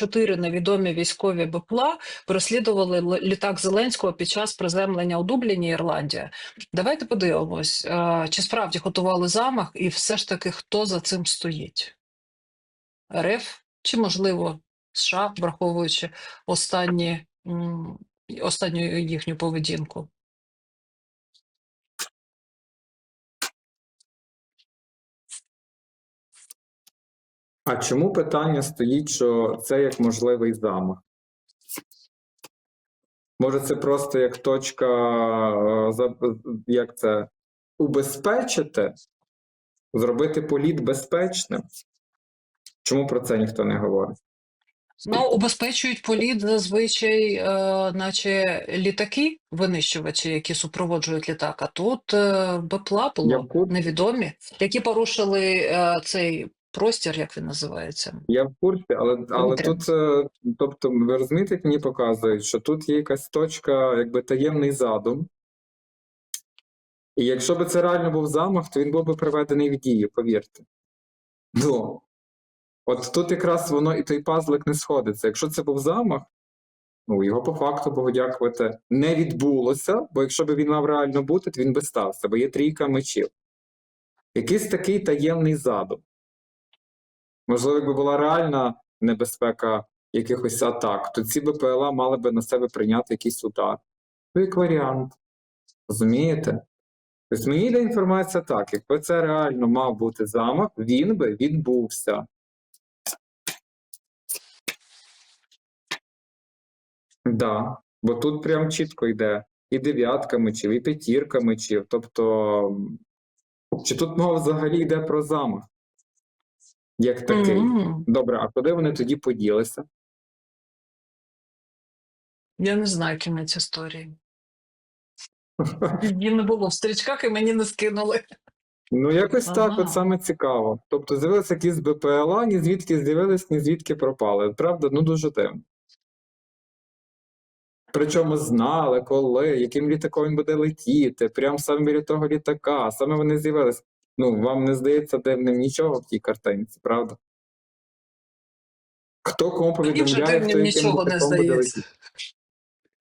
чотири невідомі військові БПЛА переслідували літак Зеленського під час приземлення у Дубліні, Ірландія. Давайте подивимось, е, чи справді готували замах, і все ж таки хто за цим стоїть? РФ чи, можливо, США, враховуючи останні, останню їхню поведінку? А чому питання стоїть, що це як можливий замах? Може, це просто як точка, е, як це, убезпечити, зробити політ безпечним? Чому про це ніхто не говорить? Ну, убезпечують політ зазвичай, е, наче літаки, винищувачі, які супроводжують літак. А тут е, БПЛА було курсі. невідомі, які порушили е, цей простір, як він називається. Я в курсі, але, але тут, е, тобто, ви розумієте, як мені показують, що тут є якась точка, якби таємний задум. І якщо б це реально був замах, то він був би приведений в дію, повірте. Ну, от тут якраз воно і той пазлик не сходиться. Якщо це був замах, ну його по факту, Богу дякувати, не відбулося, бо якщо б він мав реально бути, то він би стався, бо є трійка мечів. Якийсь такий таємний задум. Можливо, якби була реальна небезпека якихось атак, то ці БПЛА мали би на себе прийняти якийсь удар. Ну, як варіант. Розумієте? Тобто мені йде інформація так, якби це реально мав бути замах, він би відбувся. Да, бо тут прям чітко йде і дев'ятка мечів, і п'ятірка мечів. Тобто, чи тут мова взагалі йде про замах? Як такий? Мгм. Добре, а куди вони тоді поділися? Я не знаю кінець історії. Її не було в стрічках і мені не скинули. Ну, якось так, от саме цікаво. Тобто з'явилися якісь БПЛА, ні звідки з'явились, ні звідки пропали. Правда, ну дуже дивно. Причому знали, коли, яким літаком він буде летіти, прямо саме біля того літака, саме вони з'явились. Ну, вам не здається дивним нічого в тій картинці, правда? Хто кому Мені вже повідомляє, хто яким нічого не здається.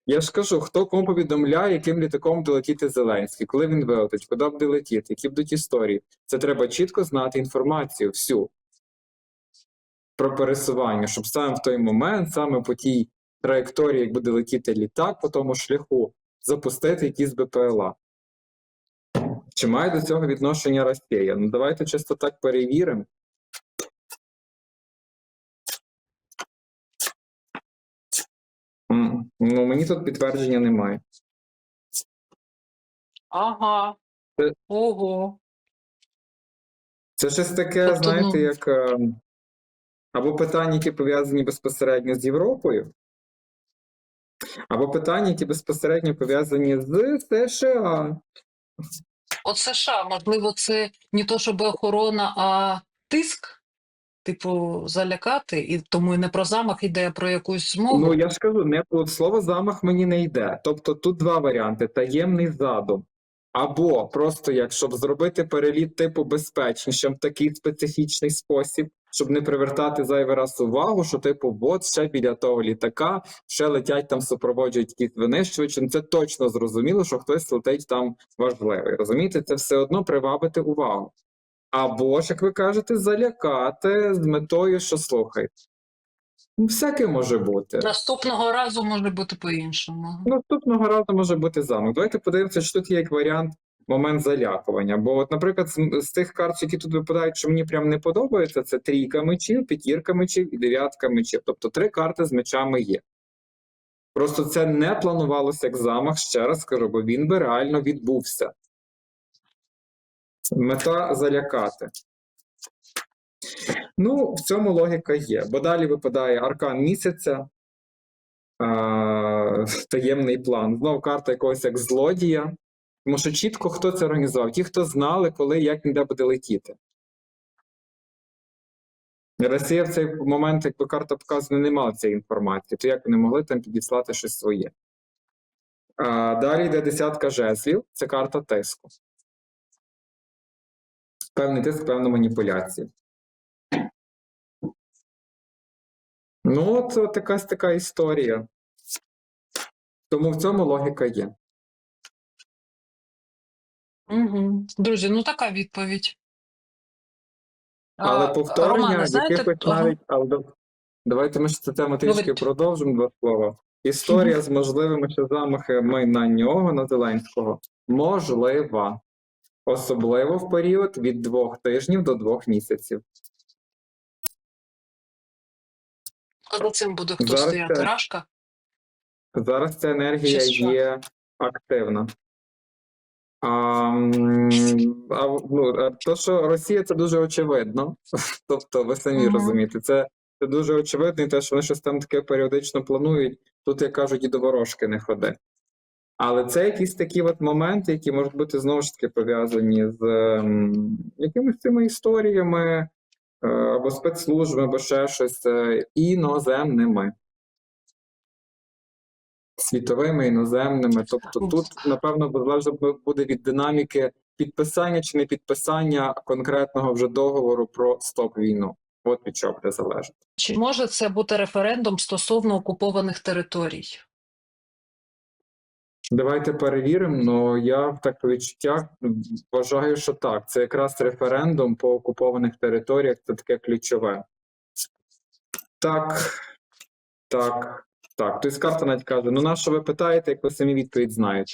Я ж кажу, хто кому повідомляє, яким літаком буде летіти Зеленський, коли він вилетить, куди буде летіти, які будуть історії. Це треба чітко знати інформацію всю про пересування, щоб саме в той момент, саме по тій траєкторії, як буде летіти літак, по тому шляху, запустити якісь БПЛА. Чи має до цього відношення Росія? Ну давайте чисто так перевіримо. Ну, мені тут підтвердження немає. Ага. Це- Ого. Це щось таке, Тобто, знаєте, ну- як е, або питання, які пов'язані безпосередньо з Європою, або питання, які безпосередньо пов'язані з США. От США, можливо, це не то, щоб охорона, а тиск, типу, залякати, і тому і не про замах йде, а про якусь змогу. Ну я ж кажу, не слово замах мені не йде. Тобто тут два варіанти: таємний задум. Або просто як щоб зробити переліт типу безпечнішим такий специфічний спосіб, щоб не привертати зайвий раз увагу, що типу, от ще біля того літака, ще летять там, супроводжують якісь винищувачі. Це точно зрозуміло, що хтось летить там важливий. Розумієте, це все одно привабити увагу. Або ж, як ви кажете, залякати з метою, що слухайте. Ну, всяке може бути. Наступного разу може бути по-іншому. Наступного разу може бути замок. Давайте подивимося, чи тут є як варіант момент залякування. Бо, от, наприклад, з, з тих карт, які тут випадають, що мені прям не подобається, це трійка мечів, п'ятірка мечів і дев'ятка мечів. Тобто три карти з мечами є. Просто це не планувалося як замах, ще раз скажу, бо він би реально відбувся. Мета залякати. Ну, в цьому логіка є. Бо далі випадає аркан місяця, а, таємний план. Знову карта якогось як злодія. Тому що чітко хто це організував? Ті, хто знали, коли як він де буде летіти. Росія в цей момент, якби карта показана, не мала цієї інформації, то як вони могли там підіслати щось своє? А, далі йде десятка жезлів, це карта тиску. Певний тиск, певна маніпуляція. Ну, от, якась така історія. Тому в цьому логіка є. Угу. Друзі, ну така відповідь. Але А, повторення якихось навіть. Але давайте ми ж цю тему трішки продовжимо два слова. Історія з можливими ще замахами на нього, на Зеленського, можлива. Особливо в період від двох тижнів до двох місяців. А за цим буде хто Зараз стояти? це- Рашка? Зараз ця енергія Ще що? є активна. А, м, а, ну, а то, що Росія, це дуже очевидно. Тобто, ви самі Мгм. розумієте, це, це дуже очевидно, і те, що вони щось там таке періодично планують, тут, як кажуть, і до ворожки не ходи. Але це якісь такі от моменти, які можуть бути знову ж таки пов'язані з ем, якимись цими історіями е, або спецслужбами, або ще щось е, іноземними. Світовими, іноземними. Тобто тут, напевно, залежно буде від динаміки підписання чи не підписання конкретного вже договору про стоп війну. От від чого буде залежати. Чи може це бути референдум стосовно окупованих територій? Давайте перевіримо. але я в так відчуттях вважаю, що так. Це якраз референдум по окупованих територіях. Це таке ключове. Так, так, так. Тобто карта навіть каже: ну на що ви питаєте, як ви самі відповідь знаєте?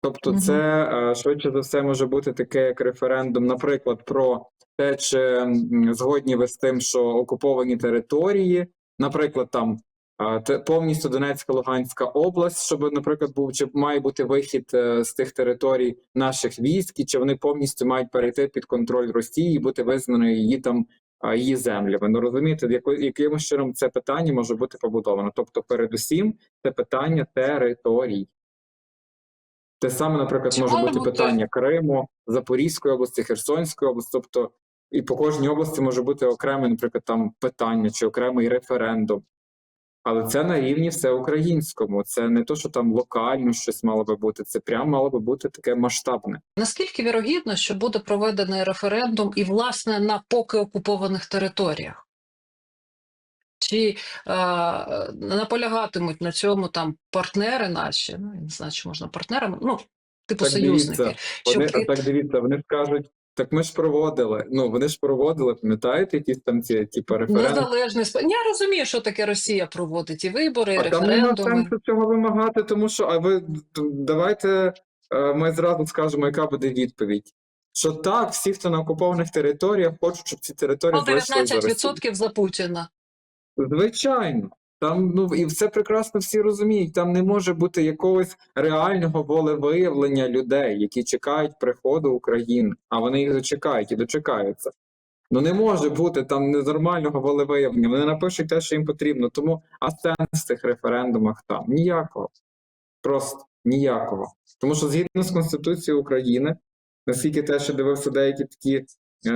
Тобто, це е, швидше за все може бути таке як референдум, наприклад, про те, чи згодні ви з тим, що окуповані території, наприклад, там е, те- повністю Донецька, Луганська область, щоб, наприклад, був чи має бути вихід е, з тих територій наших військ, і чи вони повністю мають перейти під контроль Росії і бути визнаною її там її землями. Ну розумієте, яко- яким чином це питання може бути побудовано? Тобто, передусім, це питання територій. Те саме, наприклад, може бути- питання Криму, Запорізької області, Херсонської області. Тобто, і по кожній області може бути окреме, наприклад, там питання чи окремий референдум. Але це на рівні всеукраїнському. Це не то, що там локально щось мало би бути, це прямо мало би бути таке масштабне. Наскільки вірогідно, що буде проведений референдум і, власне, на поки окупованих територіях? Чи е, наполягатимуть на цьому там партнери наші? Ну, я не знаю, чи можна партнерами, ну, типу Так союзники. дивіться, щоб Вони так дивіться, вони скажуть. Так ми ж проводили. Ну вони ж проводили, пам'ятаєте, якісь там ці типу, референдуми? Незалежний сп- Я розумію, що таке Росія проводить і вибори, і А там нема референдуми. сенсу цього вимагати, тому що а ви давайте е, ми зразу скажемо, яка буде відповідь. Що так, всі, хто на окупованих територіях, хочуть, щоб ці території Ну, залишилися 19% за Путіна. Звичайно, там ну і все прекрасно всі розуміють. Там не може бути якогось реального волевиявлення людей, які чекають приходу України, а вони їх дочекають і дочекаються. Ну не може бути там ненормального волевиявлення. Вони напишуть те, що їм потрібно. Тому а сенс в цих референдумах там ніякого. Просто ніякого. Тому що згідно з Конституцією України, наскільки те, що дивився деякі такі, е,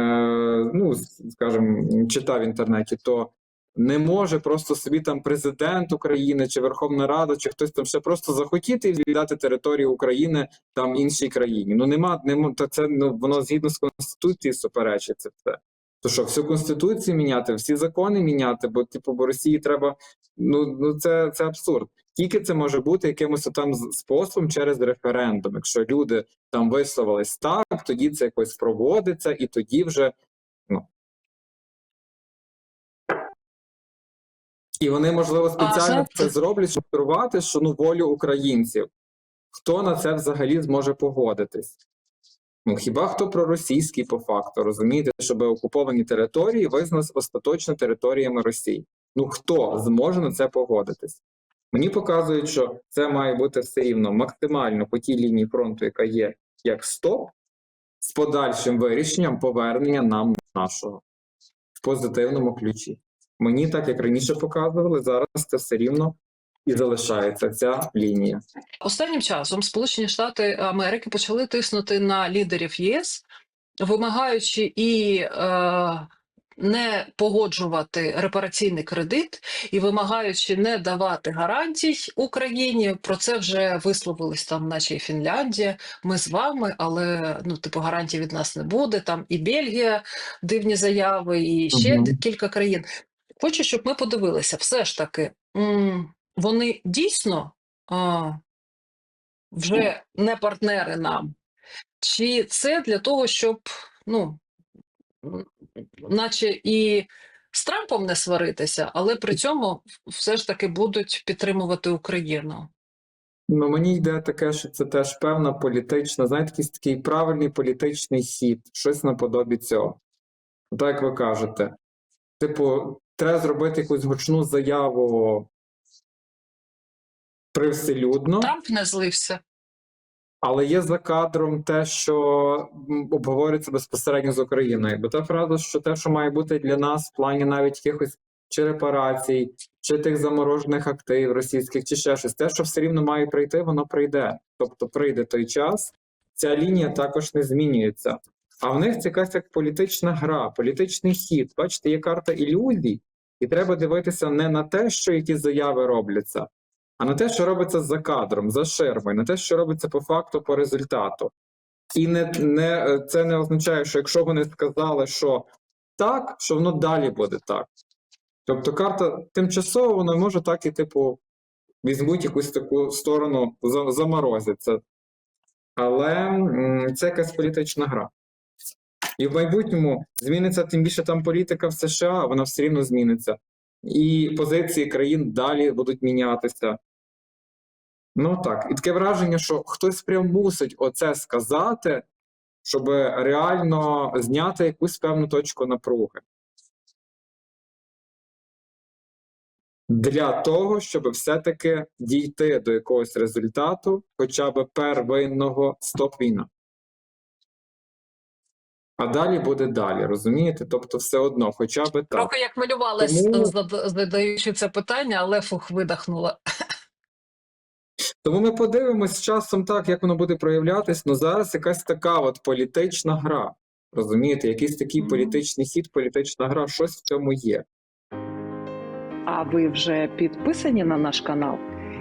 ну скажімо, читав в інтернеті, то не може просто собі там президент України чи Верховна Рада, чи хтось там ще просто захотіти віддати територію України там іншій країні. Ну нема, нема та це ну воно згідно з конституцією суперечить це все. То що всю конституцію міняти, всі закони міняти, бо типу бо Росії треба. Ну ну це, це абсурд. Тільки це може бути якимось там способом через референдум. Якщо люди там висловились так, тоді це якось проводиться, і тоді вже І вони, можливо, спеціально це зроблять, щоб керувати, що ну волю українців. Хто на це взагалі зможе погодитись? Ну хіба хто проросійський по факту, розумієте, щоб окуповані території визнались остаточно територіями Росії? Ну хто зможе на це погодитись? Мені показують, що це має бути все рівно максимально по тій лінії фронту, яка є як стоп, з подальшим вирішенням повернення нам нашого в позитивному ключі. Мені так як раніше показували, зараз це все рівно і залишається ця лінія. Останнім часом Сполучені Штати Америки почали тиснути на лідерів ЄС, вимагаючи і е, не погоджувати репараційний кредит, і вимагаючи не давати гарантій Україні. Про це вже висловились там, наче і Фінляндія. Ми з вами, але ну, типу, гарантій від нас не буде. Там і Бельгія дивні заяви, і ще Мгм. кілька країн. Хочу, щоб ми подивилися, все ж таки, вони дійсно а, вже не партнери нам. Чи це для того, щоб, ну, наче і з Трампом не сваритися, але при цьому все ж таки будуть підтримувати Україну? Ну, мені йде таке, що це теж певна політична, знаєте, якийсь такий правильний політичний хід, щось наподобі цього. Так як ви кажете, типу, треба зробити якусь гучну заяву привселюдно, Трамп не злився. але є за кадром те, що обговорюється безпосередньо з Україною. Бо та фраза, що те, що має бути для нас в плані навіть якихось чи репарацій, чи тих заморожених активів російських, чи ще щось, те, що все рівно має прийти, воно прийде. Тобто прийде той час, ця лінія також не змінюється. А в них це якась як політична гра, політичний хід. Бачите, є карта ілюзій, і треба дивитися не на те, що які заяви робляться, а на те, що робиться за кадром, за ширмою, на те, що робиться по факту, по результату. І не, не, це не означає, що якщо вони сказали, що так, що воно далі буде так. Тобто карта тимчасово вона може так і, типу, візьмуть якусь таку сторону, за- заморозяться. Але це якась політична гра. І в майбутньому зміниться тим більше там політика в США, вона все рівно зміниться. І позиції країн далі будуть мінятися. Ну так, і таке враження, що хтось прям мусить оце сказати, щоб реально зняти якусь певну точку напруги. Для того, щоб все-таки дійти до якогось результату, хоча б первинного стоп війна. А далі буде далі, розумієте? Тобто, все одно, хоча б так. Трохи як малювалась, Тому- задаючи це питання, але фух видихнула. Тому ми подивимось з часом так, як воно буде проявлятись. Ну зараз якась така от політична гра. Розумієте, якийсь такий політичний хід, політична гра, щось в цьому є. А ви вже підписані на наш канал?